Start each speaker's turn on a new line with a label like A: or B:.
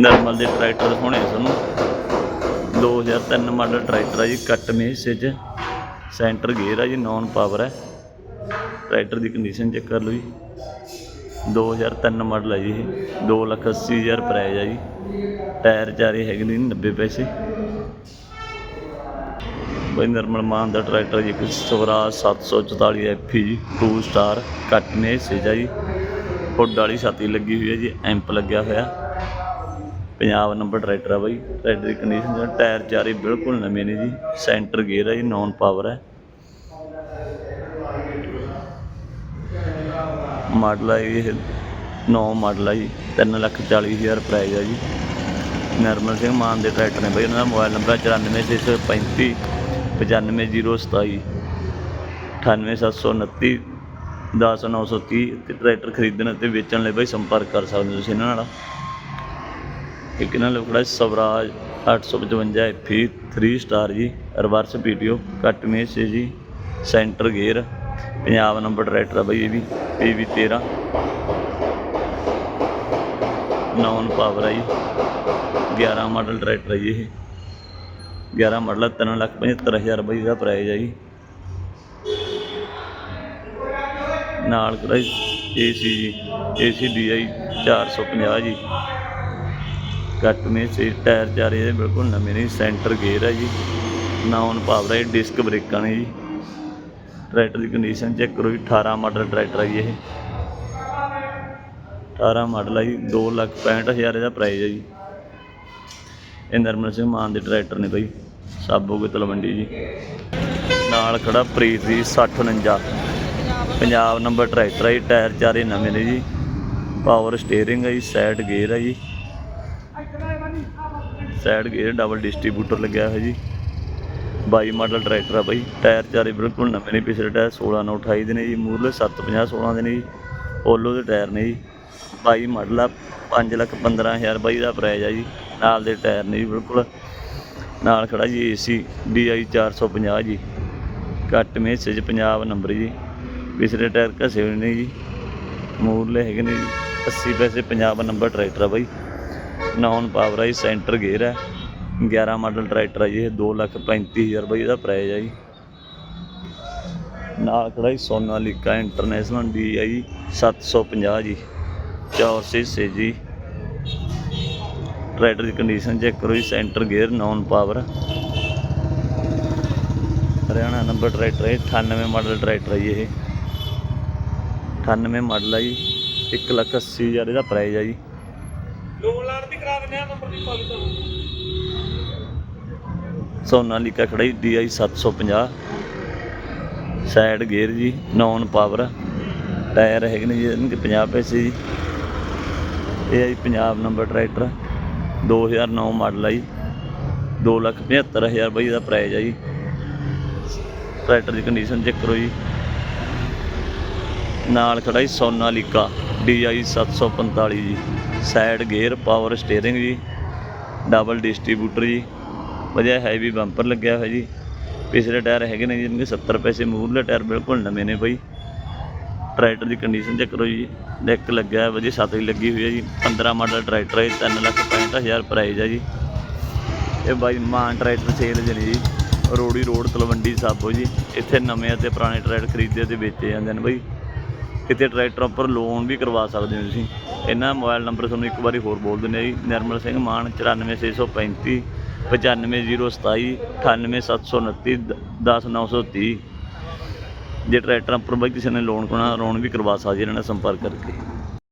A: Normal ਦੇ tractor ਦਿਖਾਉਣੇ ਆ ਤੁਹਾਨੂੰ। 2003 ਮਾਡਲ ਟਰੈਕਟਰ ਆ ਜੀ ਕੱਟ ਮੇ ਹਿੱਸੇ 'ਚ। ਸੈਂਟਰ ਗੇਅਰ ਆ ਜੀ ਨੌਨ ਪਾਵਰ ਹੈ ਟਰੈਕਟਰ ਦੀ ਕੰਡੀਸ਼ਨ ਚੈੱਕ ਕਰ ਲਓ ਜੀ। 2003 ਮਾਡਲ ਹੈ ਜੀ ਇਹ। 280000 ਪ੍ਰਾਈਸ ਆ ਜੀ। ਟਾਇਰ ਚਾਰੇ ਹੈਗੇ ਨੇ 90 ਪੈਸੇ। ਬਈ ਨਰਮਲ ਮਾਨ ਦਾ ਟਰੈਕਟਰ ਜੀ, ਇੱਕ ਸਵਰਾਜ 744 ਐਫੀ ਜੀ 2 ਸਟਾਰ ਕੱਟ ਨੇ ਹਿੱਸੇ 'ਚ ਆ ਜੀ। ਹੁੱਡ ਵਾਲੀ ਛਾਤੀ ਲੱਗੀ ਹੋਈ ਹੈ ਜੀ ਐਂਪ ਲੱਗਿਆ ਹੋਇਆ। ਪੰਜਾਬ ਨੰਬਰ ਟਰੈਕਟਰ ਆ ਬਾਈ। ਟਰੈਕਟਰ ਦੀ ਕੰਡੀਸ਼ਨ ਦਾ ਟਾਇਰ ਚਾਰੇ ਬਿਲਕੁਲ ਨਵੇਂ ਨੇ ਜੀ। ਸੈਂਟਰ ਗੇਅਰ ਹੈ ਜੀ ਨੌਨ ਪਾਵਰ ਹੈ ਮਾਡਲ ਹੈ ਇਹ 9 ਮਾਡਲ ਆ ਜੀ। 340000 ਪ੍ਰਾਈਸ ਆ ਜੀ। ਨਰਮਲ ਸਿੰਘ ਮਾਨ ਦੇ ਟਰੈਕਟਰ ਨੇ ਬਾਈ, ਉਹਨਾਂ ਦਾ ਮੋਬਾਈਲ ਨੰਬਰ 94635 95027 98729 10930 ਤੇ ਟਰੈਕਟਰ ਖਰੀਦਣ ਅਤੇ ਵੇਚਣ ਲਈ ਬਾਈ ਸੰਪਰਕ ਕਰ ਸਕਦੇ ਹੋ ਤੁਸੀਂ ਇਹਨਾਂ ਨਾਲ। ਇੱਕ ਇਹਨਾਂ ਲੋਕੜਾ ਸਵਰਾਜ 855 ਐਫੀ 3 ਸਟਾਰ ਜੀ, ਰਿਵਰਸ ਪੀਟੀਓ ਕੱਟ ਮੇਸ ਜੀ, centre gear, Punjab number tractor ਆ ਬਾਈ ਇਹ ਵੀ ਪੀਵੀ 13 ਨੌਨ ਪਾਵਰ ਆ ਜੀ 11 ਮਾਡਲ ਟਰੈਕਟਰ ਆ ਜੀ ਇਹ। 11 ਮਾਡਲ 375000 ਰੁਪਏ ਦਾ ਪ੍ਰਾਈਸ ਆ ਜੀ। ਨਾਲ ਕਿਹੜਾ ਏਸੀ ਜੀ ਏਸੀ ਡੀਆਈ 450 ਜੀ। ਕੱਟ ਨੇ ਸੇ ਟਾਇਰ ਚਾਰੇ ਇਹਦੇ ਬਿਲਕੁਲ ਨਵੇਂ ਨੇ, ਸੈਂਟਰ ਗੇਅਰ ਹੈ ਜੀ। ਨੌਨ ਪਾਵਰ ਹੈ ਡਿਸਕ ਬ੍ਰੇਕਾਂ ਨੇ ਜੀ। ਟਰੈਕਟਰ ਦੀ ਕੰਡੀਸ਼ਨ ਚੈੱਕ ਕਰੋ ਜੀ 18 ਮਾਡਲ ਟਰੈਕਟਰ ਹੈ ਜੀ ਇਹ। 18 ਮਾਡਲ ਹੈ ਜੀ 265000 ਇਹਦਾ ਪ੍ਰਾਈਸ ਹੈ ਜੀ। ਇਹ ਨਰਮਲ ਸਿੰਘ ਮਾਨ ਦੇ ਟਰੈਕਟਰ ਨੇ ਬਈ ਸਾਬੋਗੇ ਤਲਵੰਡੀ ਜੀ। ਨਾਲ ਖੜਾ ਪ੍ਰੀਤ ਦੀ 6049 ਪੰਜਾਬ ਨੰਬਰ ਟਰੈਕਟਰ ਹੈ ਜੀ, ਟਾਇਰ ਚਾਰੇ ਨਵੇਂ ਨੇ ਜੀ। ਪਾਵਰ ਸਟੀਅਰਿੰਗ ਹੈ ਜੀ ਸਾਈਡ ਗੇਅਰ ਹੈ ਜੀ। ਸਾਈਡ ਗੇਅਰ ਡਬਲ ਡਿਸਟ੍ਰੀਬਿਊਟਰ ਲੱਗਿਆ ਹੋਇਆ ਜੀ। 22 ਮਾਡਲ ਟਰੈਕਟਰ ਆ ਬਾਈ ਟਾਇਰ ਚਾਰੇ ਬਿਲਕੁਲ ਨਵੇਂ ਨੇ, ਪਿਛਲੇ ਟਾਇਰ 16 ਨਾਲ 28 ਦੇ ਨੇ ਜੀ ਮੂਰਲੇ 750 16 ਦੇ ਨੇ ਜੀ ਪੋਲੋ ਦੇ ਟਾਇਰ ਨੇ ਜੀ। 22 ਮਾਡਲ ਆ 5 ਲੱਖ 15000 ਬਾਈ ਦਾ ਪ੍ਰਾਈਜ਼ ਆ ਜੀ, ਨਾਲ ਦੇ ਟਾਇਰ ਨੇ ਜੀ ਬਿਲਕੁਲ। ਨਾਲ ਖੜਾ ਜੀ ਏਸੀ DI 450 ਜੀ। ਘੱਟ ਮੇਸੇ 'ਚ ਪੰਜਾਬ ਨੰਬਰ ਜੀ। ਪਿਛਲੇ ਟਾਇਰ ਘਸੇ ਹੋਏ ਨੇ ਜੀ। ਮੂਰਲੇ ਹੈਗੇ ਨੇ ਜੀ 80 ਪੈਸੇ ਪੰਜਾਬ ਨੰਬਰ ਟਰੈਕਟਰ ਆ ਬਾਈ। ਨੌਨ ਪਾਵਰ ਹੈ ਸੈਂਟਰ ਗੇਅਰ ਹੈ 11 ਮਾਡਲ ਟਰੈਕਟਰ ਹੈ ਜੀ, ਇਹ 235000 ਰੁਪਏ ਦਾ ਪ੍ਰਾਈਸ ਹੈ ਜੀ। ਨਾਲ ਖੜਾ ਜੀ ਸੋਨਾਲੀਕਾ ਇੰਟਰਨੈਸ਼ਨਲ ਡੀ ਹੈ ਜੀ 750 ਜੀ 84 ਸੇ ਜੀ। ਟਰੈਕਟਰ ਦੀ ਕੰਡੀਸ਼ਨ ਚੈੱਕ ਕਰੋ ਜੀ, centre gear non power. Haryana number tractor ਹੈ 98 ਮਾਡਲ ਟਰੈਕਟਰ ਹੈ ਇਹ। 98 ਮਾਡਲ ਹੈ ਜੀ 180000 ਇਹਦਾ ਪ੍ਰਾਈਸ ਹੈ ਜੀ।
B: ਲੋਨ ਲਾਣ ਦੀ ਕਰਾ ਦਿੰਦੇ ਆ ਨੰਬਰ ਦੀ ਪਾਲੀ ਤੁਹਾਨੂੰ
A: ਸੋਨਾਲੀਕਾ ਖੜਾ DI 750 ਸਾਈਡ ਗੇਅਰ ਜੀ ਨੌਨ ਪਾਵਰ ਟਾਇਰ ਹੈਗੇ ਨੇ ਜੀ, ਇਹਨਾਂ ਦੇ 50 ਪੈਸੇ ਜੀ। ਇਹ ਹੈ ਜੀ ਪੰਜਾਬ ਨੰਬਰ ਟਰੈਕਟਰ 2009 ਮਾਡਲ ਆ ਜੀ। 275000 ਰੁਪਏ ਦਾ ਪ੍ਰਾਈਜ਼ ਆ ਜੀ। ਟਰੈਕਟਰ ਦੀ ਕੰਡੀਸ਼ਨ ਚੈੱਕ ਕਰੋ ਜੀ। ਨਾਲ ਖੜਾ ਜੀ ਸੋਨਾਲੀਕਾ DI 745 ਜੀ। ਸਾਈਡ ਗੇਅਰ ਪਾਵਰ ਸਟੀਅਰਿੰਗ ਜੀ ਡਬਲ ਡਿਸਟ੍ਰੀਬਿਊਟਰ ਜੀ, ਵਧੀਆ ਹੈਵੀ ਬੰਪਰ ਲੱਗਿਆ ਹੋਇਆ ਜੀ। ਪਿਛਲੇ ਟਾਇਰ ਹੈਗੇ ਨੇ ਜਿਹਨਾਂ ਦੇ 70 ਪੈਸੇ ਮੂਰਲੇ ਟਾਇਰ ਬਿਲਕੁਲ ਨਵੇਂ ਨੇ ਬਾਈ। ਟਰੈਕਟਰ ਦੀ ਕੰਡੀਸ਼ਨ ਚੈੱਕ ਕਰੋ ਜੀ ਡੈਕ ਲੱਗਿਆ ਹੈ ਵਧੀਆ ਛਤਰੀ ਲੱਗੀ ਹੋਈ ਹੈ ਜੀ। 15 ਮਾਡਲ ਟਰੈਕਟਰ ਹੈ 365000 ਪ੍ਰਾਈਸ ਹੈ ਜੀ। ਇਹ ਬਾਈ ਮਾਨ ਟਰੈਕਟਰ ਸੇਲ ਜਣੀ ਜੀ। ਰੋੜੀ ਰੋਡ ਤਲਵੰਡੀ ਸਾਬੋ ਜੀ, ਇੱਥੇ ਨਵੇਂ ਅਤੇ ਪੁਰਾਣੇ ਟਰੈਕਟਰ ਖਰੀਦੇ ਤੇ ਵੇਚੇ ਜਾਂਦੇ ਨੇ ਬਾਈ। ਕਿਤੇ ਟਰੈਕਟਰ ਉੱਪਰ ਲੋਨ ਵੀ ਕਰਵਾ ਸਕਦੇ ਹੋ ਤੁਸੀਂ। ਇਹਨਾਂ ਮੋਬਾਈਲ ਨੰਬਰ ਤੁਹਾਨੂੰ ਇੱਕ ਵਾਰੀ ਹੋਰ ਬੋਲ ਦਿੰਦੇ ਆ ਜੀ। ਨਿਰਮਲ ਸਿੰਘ ਮਾਨ 94635 95027 98729 10930 ਜੇ ਟਰੈਕਟਰਾਂ ਉੱਪਰ ਬਾਈ ਕਿਸੇ ਨੇ ਲੋਨ ਕਰਾਉਣਾ ਲੋਨ ਵੀ ਕਰਵਾ ਸਕਦੇ ਇਹਨਾਂ ਨਾਲ ਸੰਪਰਕ ਕਰਕੇ।